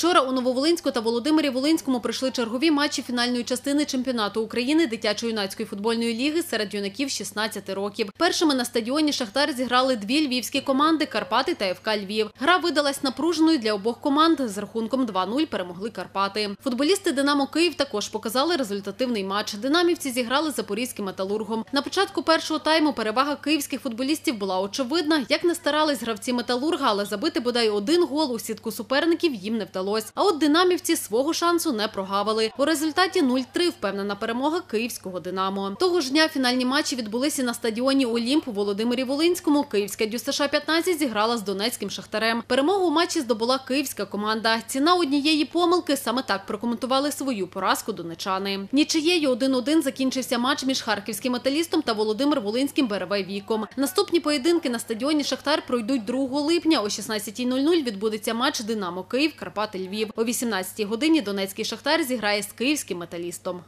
Вчора у Нововолинську та Володимирі Волинському прийшли чергові матчі фінальної частини чемпіонату України дитячо-юнацької футбольної ліги серед юнаків 16 років. Першими на стадіоні Шахтар зіграли дві львівські команди Карпати та ФК Львів. Гра видалась напруженою для обох команд. З рахунком 2-0 перемогли Карпати. Футболісти Динамо Київ також показали результативний матч. Динамівці зіграли запорізьким металургом. На початку першого тайму перевага київських футболістів була очевидна. Як не старались гравці металурга, але забити бодай один гол у сітку суперників їм не вдалося. А от динамівці свого шансу не прогавили. У результаті 0-3 впевнена перемога київського Динамо. Того ж дня фінальні матчі відбулися на стадіоні Олімп у Володимирі Волинському. Київська ДЮСШ 15 зіграла з донецьким шахтарем. Перемогу у матчі здобула київська команда. Ціна однієї помилки саме так прокоментували свою поразку донечани. Нічиєю 1-1 закінчився матч між харківським металістом та Володимир Волинським БРВ Віком. Наступні поєдинки на стадіоні Шахтар пройдуть 2 липня. О 16.00 відбудеться матч Динамо Київ Карпати Львів. О 18 годині Донецький Шахтар зіграє з київським металістом.